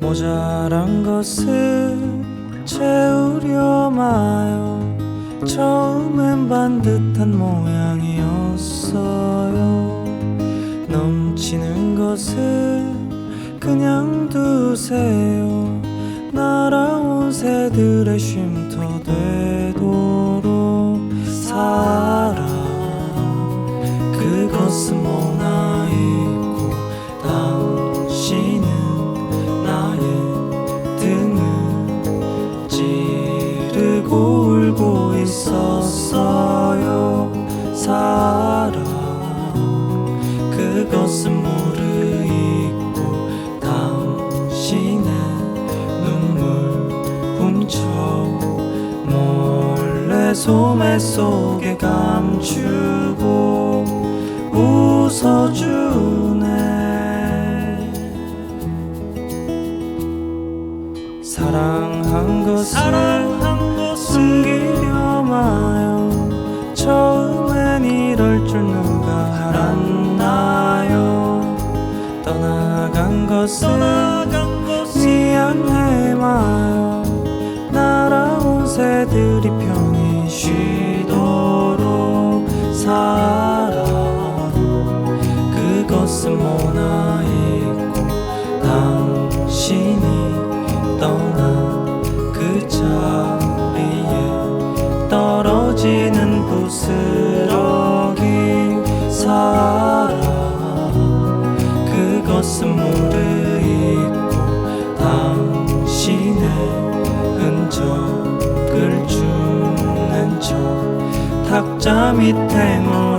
모자란 것을 채우려 마요. 처음엔 반듯한 모양이었어요. 넘치는 것을 그냥 두세요. 날아온 새들의 쉼터 되 있었어요. 살아 그것은 물을 잊고 당신의 눈물 훔쳐 몰래 소매 속에 감추고 웃어주네. 사랑한 것을 것을 미안해 마 見ても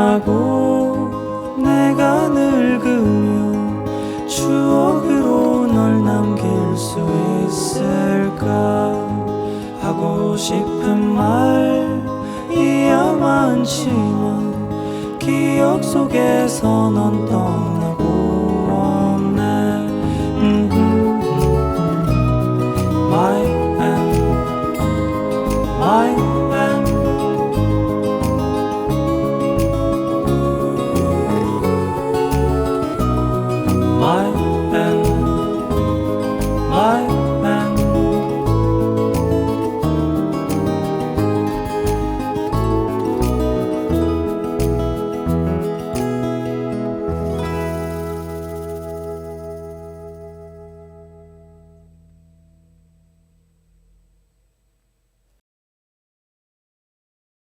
지나고 내가 늙으면 추억으로 널 남길 수 있을까 하고 싶은 말이야 많지만 기억 속에서 넌 떠나